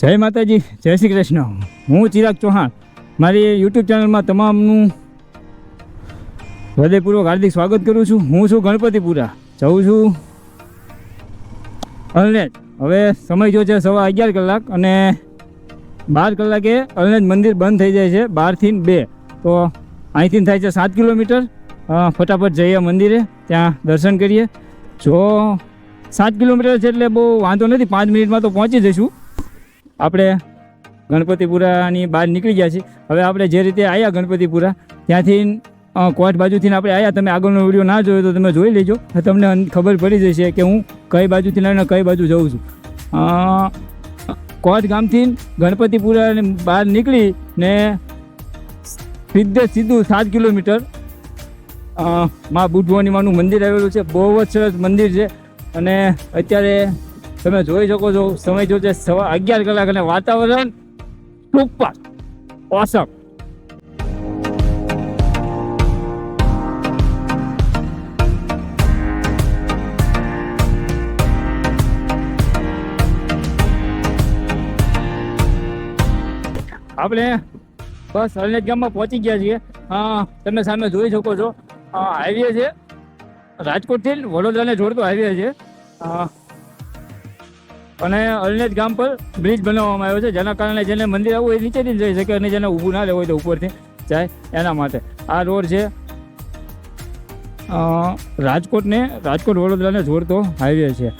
જય માતાજી, જય શ્રી કૃષ્ણ. હું ચિરાગ ચૌહાણ. મારી યુટ્યુબ ચેનલમાં તમામનું હૃદયપૂર્વક હાર્દિક સ્વાગત કરું છું. હું છું ગણપતિપુરા. જઉં છું અલનેજ હવે સમય જો છે સવા અગિયાર કલાક અને બાર કલાકે અલનેજ મંદિર બંધ થઈ જાય છે, બારથી બે. તો અહીંથી થાય છે સાત કિલોમીટર. ફટાફટ જઈએ મંદિરે. ત્યાં દર્શન કરીએ. જો સાત કિલોમીટર છે એટલે બહુ વાંધો નથી. પાંચ મિનિટમાં તો પહોંચી જઈશું. આપણે ગણપતિપુરાની બહાર નીકળી ગયા છીએ. હવે આપણે જે રીતે આવ્યા ગણપતિપુરા, ત્યાંથી કોટ બાજુથી આપણે આવ્યા તમે આગળનો વીડિયો ના જોયો તો તમે જોઈ લેજો. તમને ખબર પડી જશે કે હું કઈ બાજુથી લઈને કઈ બાજુ જઉં છું. કોટ ગામથી ગણપતિપુરા બહાર નીકળી ને સીધે સીધું સાત કિલોમીટરમાં મા બુદ્ધવાની મંદિર આવેલું છે. બહુ જ સરસ મંદિર છે. અને અત્યારે તમે જોઈ શકો છો, સમય જો છે સવા અગિયાર કલાક અને વાતાવરણ સુપર ઓસમ આપણે બસ અરનેજ ગામમાં પહોંચી ગયા છીએ. હા તમે સામે જોઈ શકો છો. હાઈવે છે. રાજકોટથી વડોદરાને જોડતો હાઈવે છે. અને અલનેજ ગામ પર બ્રિજ બનાવવામાં આવ્યો છે. જેના કારણે જેને મંદિર આવવું એ નીચેથી જઈ શકે અને જેને ઊભું ના લેવું હોય તો ઉપરથી જાય એના માટે. આ રોડ છે રાજકોટને, રાજકોટ વડોદરાને જોડતો હાઈવે છે.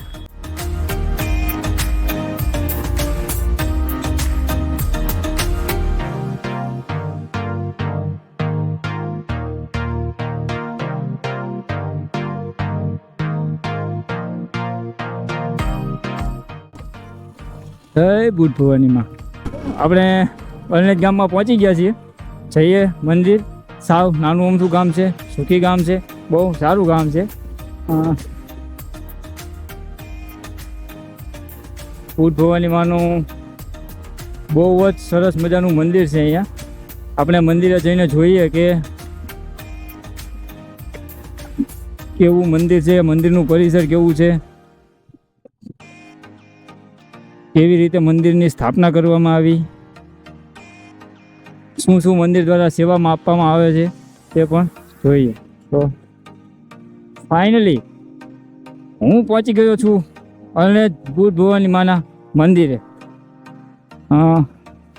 જય બુદ્ધ ભવાનીમાં. આપણે અલનેજ ગામમાં પહોંચી ગયા છીએ. જઈએ મંદિર. સાવ નાનું અમથું ગામ છે સુખી ગામ છે બહુ સારું ગામ છે. અ, ભવાનીમાંનું ભવાની માનું બહુ જ સરસ મજાનું મંદિર છે અહીંયા. આપણે મંદિરે જઈને જોઈએ કે કેવું મંદિર છે મંદિરનું પરિસર કેવું છે. કેવી રીતે મંદિરની સ્થાપના કરવામાં આવી? શું શું મંદિર દ્વારા સેવામાં આપવામાં આવે છે તે પણ જોઈએ. તો ફાઇનલી હું પહોંચી ગયો છું અને બુદ્ધ ભવાની માના મંદિરે.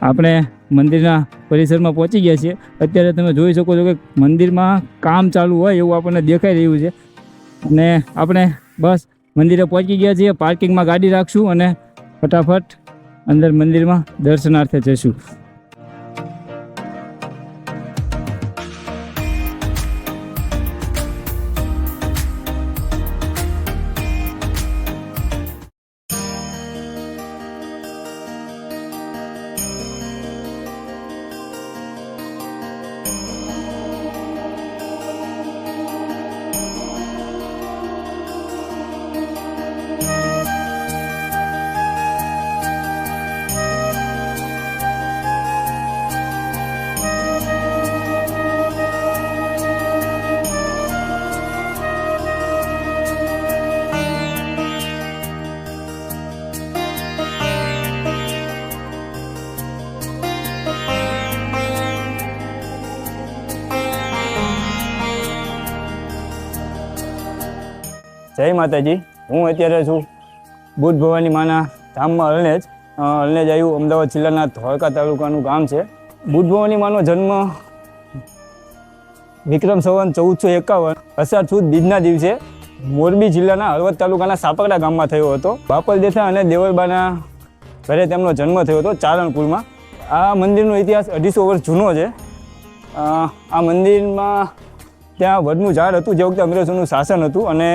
આપણે મંદિરના પરિસરમાં પહોંચી ગયા છીએ. અત્યારે તમે જોઈ શકો છો કે મંદિરમાં કામ ચાલુ હોય એવું આપણને દેખાઈ રહ્યું છે. અને આપણે બસ મંદિરે પહોંચી ગયા છીએ. પાર્કિંગમાં ગાડી રાખશું અને ફટાફટ અંદર મંદિરમાં દર્શનાર્થે જઈશું. જય માતાજી. હું અત્યારે છું બુદ્ધ ભવાની માના ધામમાં અલનેજ. અલનેજ આવ્યું અમદાવાદ જિલ્લાના ધોળકા તાલુકાનું ગામ છે. બુદ્ધ ભવાની માનો જન્મ વિક્રમ સંવત ચૌદસો એકાવન અષાઢ સુદ બીજના દિવસે મોરબી જિલ્લાના હળવદ તાલુકાના સાપકડા ગામમાં થયો હતો. બાપલ દેથા અને દેવલબાના ઘરે તેમનો જન્મ થયો હતો ચારણપુરમાં. આ મંદિરનો ઇતિહાસ અઢીસો વર્ષ જૂનો છે. આ મંદિરમાં ત્યાં વડનું ઝાડ હતું, જે વખતે અંગ્રેજોનું શાસન હતું અને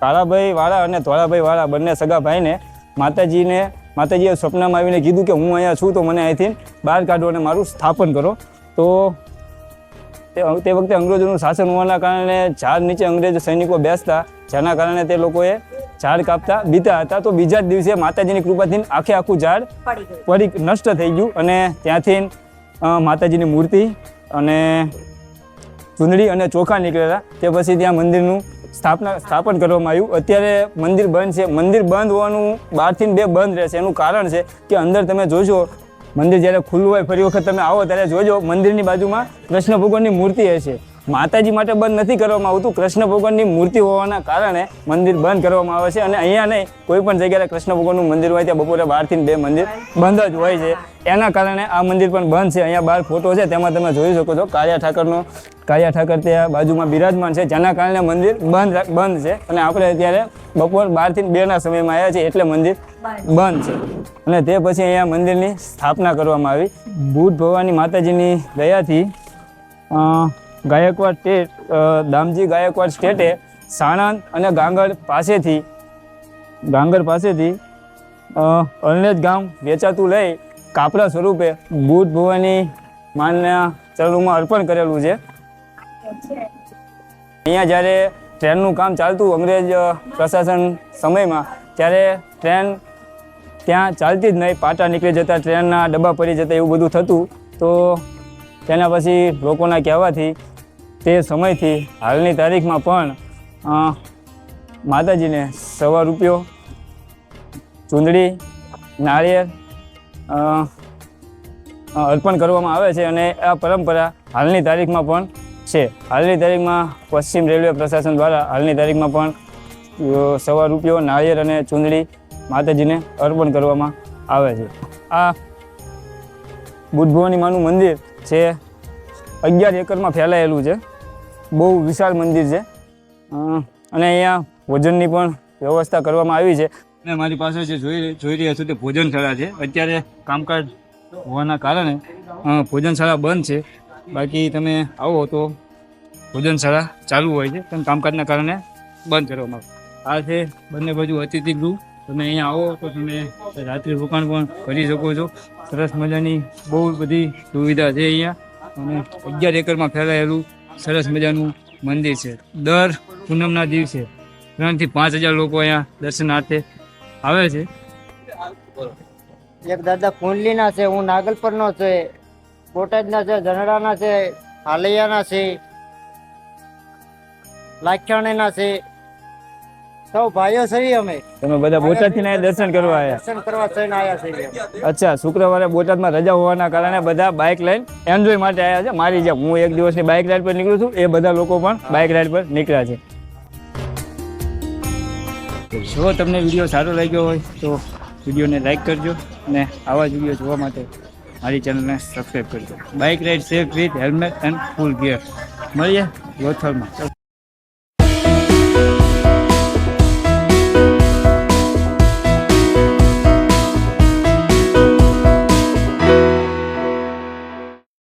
કાળાભાઈ વાળા અને ધોળાભાઈ વાળા બંને સગા ભાઈને માતાજીને માતાજીએ સ્વપ્નમાં આવીને કીધું કે હું અહીંયા છું તો મને અહીંથી બહાર કાઢો અને મારું સ્થાપન કરો. તો તે વખતે અંગ્રેજોનું શાસન હોવાના કારણે ઝાડ નીચે અંગ્રેજ સૈનિકો બેસતા જેના કારણે તે લોકોએ ઝાડ કાપતા બીતા હતા. તો બીજા જ દિવસે માતાજીની કૃપાથી આખે આખું ઝાડ પડી નષ્ટ થઈ ગયું અને ત્યાંથી માતાજીની મૂર્તિ અને ચૂંદડી અને ચોખા નીકળેલા. તે પછી ત્યાં મંદિરનું સ્થાપના સ્થાપન કરવામાં આવ્યું. અત્યારે મંદિર બંધ છે. મંદિર બંધ હોવાનું બહારથી બે બંધ રહેશે. એનું કારણ છે કે અંદર તમે જોશો મંદિર જ્યારે ખુલ્લું હોય, ફરી વખત તમે આવો ત્યારે જોજો, મંદિરની બાજુમાં કૃષ્ણ ભગવાનની મૂર્તિ હશે. માતાજી માટે બંધ નથી કરવામાં આવતું. કૃષ્ણ ભગવાનની મૂર્તિ હોવાના કારણે મંદિર બંધ કરવામાં આવે છે અને અહીંયા નહીં, કોઈ પણ જગ્યાએ કૃષ્ણ ભગવાનનું મંદિર હોય ત્યાં બપોરે બારથી બે મંદિર બંધ જ હોય છે. એના કારણે આ મંદિર પણ બંધ છે. અહીંયા બહાર ફોટો છે. તેમાં તમે જોઈ શકો છો કાળિયા ઠાકરનો, કાળિયા ઠાકર ત્યાં બાજુમાં બિરાજમાન છે. જેના કારણે મંદિર બંધ બંધ છે. અને આપણે અત્યારે બપોર બારથી બેના સમયમાં આવ્યા છીએ એટલે મંદિર બંધ છે. અને તે પછી અહીંયા મંદિરની સ્થાપના કરવામાં આવી. ભૂત ભવાની માતાજીની દયાથી ગાયકવાડ સ્ટેટ દામજી ગાયકવાડ સ્ટેટે સાણંદ અને ગાંગર પાસેથી ગાંગર પાસેથી અલનેજ ગામ વેચાતું લઈ કાપડા સ્વરૂપે ભૂત ભવાની માનના ચરણોમાં અર્પણ કરેલું છે. અહીંયા જ્યારે ટ્રેનનું કામ ચાલતું અંગ્રેજ પ્રશાસન સમયમાં, ત્યારે ટ્રેન ત્યાં ચાલતી જ નહીં, પાટા નીકળી જતા ટ્રેનના ડબ્બા પડી જતા એવું બધું થતું. તો તેના પછી લોકોના કહેવાથી તે સમયથી હાલની તારીખમાં પણ માતાજીને સવા રૂપિયો, ચૂંદડી, નાળિયેર અર્પણ કરવામાં આવે છે અને આ પરંપરા હાલની તારીખમાં પણ છે. હાલની તારીખમાં પશ્ચિમ રેલવે પ્રશાસન દ્વારા હાલની તારીખમાં પણ સવા રૂપિયો, નાળિયેર અને ચૂંદડી માતાજીને અર્પણ કરવામાં આવે છે. આ બુદ્ધ ભવાની મંદિર છે. અગિયાર એકરમાં ફેલાયેલું છે. બહુ વિશાળ મંદિર છે. અને અહીંયા ભોજનની પણ વ્યવસ્થા કરવામાં આવી છે. અને મારી પાસે જે જોઈ જોઈ રહ્યા છો તે ભોજનશાળા છે. અત્યારે કામકાજ હોવાના કારણે ભોજનશાળા બંધ છે. બાકી તમે આવો તો ભોજનશાળા ચાલુ હોય છે. પણ કામકાજના કારણે બંધ કરવામાં આવે. આ છે બંને બાજુ અતિથિ ગૃહ તમે અહીંયા આવો તો તમે રાત્રિ રોકાણ પણ કરી શકો છો. સરસ મજાની બહુ બધી સુવિધા છે અહીંયા. અને અગિયાર એકરમાં ફેલાયેલું સરસ મજાનું મંદિર છે. દર પૂનમના દિવસે ત્રણથી પાંચ હજાર લોકો અહીંયા દર્શનાર્થે આવે છે. એક દાદા કુંડલીના છે, હું નાગલપરનો છે, બોટાદના છે ધનડાના છે, હાલૈયાના છે, લાખિયાણીના છે સૌ ભાઈઓ છીએ અમે. તમે બધા બોટાદથી દર્શન કરવા આવ્યા. દર્શન કરવા થઈને આવ્યા છીએ અચ્છા શુક્રવારે બોટાદમાં રજા હોવાના કારણે બધા બાઇક લઈને એન્જોય માટે આવ્યા છે. મારી જેમ હું એક દિવસની બાઇક રાઈડ પર નીકળું છું એ બધા લોકો પણ બાઇક રાઈડ પર નીકળ્યા છે. જો તમને વીડિયો સારો લાગ્યો હોય તો વિડીયોને લાઇક કરજો અને આવા જ વીડિયો જોવા માટે મારી ચેનલને સબસ્ક્રાઈબ કરજો. Bike ride safe with helmet and full gear મળીએ લોથલમાં